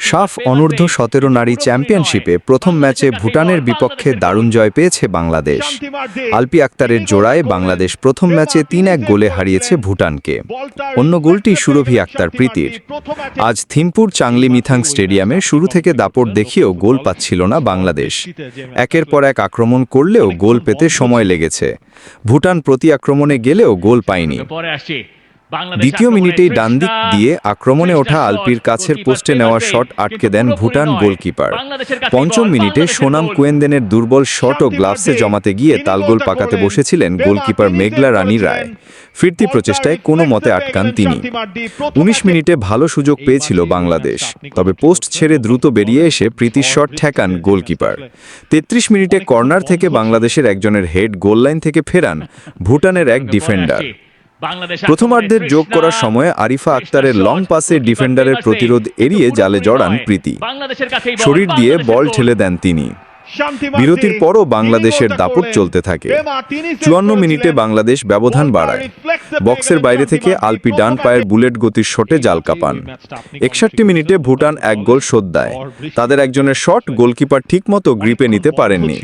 সাফ অনূর্ধ্ব সতেরো নারী চ্যাম্পিয়নশিপে প্রথম ম্যাচে ভুটানের বিপক্ষে দারুণ জয় পেয়েছে বাংলাদেশ। আলপি আক্তারের জোড়ায় বাংলাদেশ প্রথম ম্যাচে তিন এক গোলে হারিয়েছে ভুটানকে। অন্য গোলটি সুরভি আক্তার প্রীতির। আজ থিমপুর চাংলি মিথাং স্টেডিয়ামে শুরু থেকে দাপট দেখিয়েও গোল পাচ্ছিল না বাংলাদেশ। একের পর এক আক্রমণ করলেও গোল পেতে সময় লেগেছে। ভুটান প্রতি আক্রমণে গেলেও গোল পায়নি। দ্বিতীয় মিনিটেই ডান দিক দিয়ে আক্রমণে ওঠা আলপির কাছের পোস্টে নেওয়া শট আটকে দেন ভুটান গোলকিপার। পঞ্চম মিনিটে সোনাম কুয়েন্দেনের দুর্বল শট ও গ্লাভসে জমাতে গিয়ে তালগোল পাকাতে বসেছিলেন গোলকিপার মেঘলা রানী রায়। ফিরতি প্রচেষ্টায় কোনো মতে আটকান তিনি। উনিশ মিনিটে ভালো সুযোগ পেয়েছিল বাংলাদেশ। তবে পোস্ট ছেড়ে দ্রুত বেরিয়ে এসে প্রীতির শট ঠেকান গোলকিপার। তেত্রিশ মিনিটে কর্নার থেকে বাংলাদেশের একজনের হেড গোল লাইন থেকে ফেরান ভুটানের এক ডিফেন্ডার। প্রথমার্ধের যোগ করার সময় আরিফা আক্তারের লং পাসে ডিফেন্ডারের প্রতিরোধ এড়িয়ে জালে জড়ান প্রীতি। শরীর দিয়ে বল ঠেলে দেন তিনি। বিরতির পরও বাংলাদেশের দাপট চলতে থাকে। চুয়ান্ন মিনিটে বাংলাদেশ ব্যবধান বাড়ায়। বক্সের বাইরে থেকে আলপি ডান পায়ের বুলেট গতির শটে জাল কাপান। একষট্টি মিনিটে ভুটান এক গোল শোধ দেয়। তাদের একজনের শট গোলকিপার ঠিকমতো গ্রিপে নিতে পারেননি।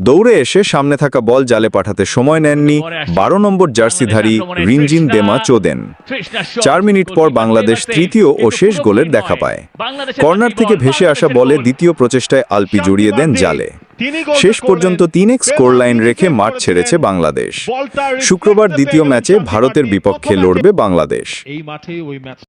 দৌড়ে এসে সামনে থাকা বল জালে পাঠাতে সময় নেননি। বারো নম্বর জার্সিধারী রিনজিন দেমা চোদেন। চার মিনিট পর বাংলাদেশ তৃতীয় ও শেষ গোলের দেখা পায়। কর্নার থেকে ভেসে আসা বলে দ্বিতীয় প্রচেষ্টায় আলপি জড়িয়ে দেন জালে। শেষ পর্যন্ত তিন এক স্কোর লাইন রেখে মাঠ ছেড়েছে বাংলাদেশ। শুক্রবার দ্বিতীয় ম্যাচে ভারতের বিপক্ষে লড়বে বাংলাদেশ। এই মাঠে ওই ম্যাচ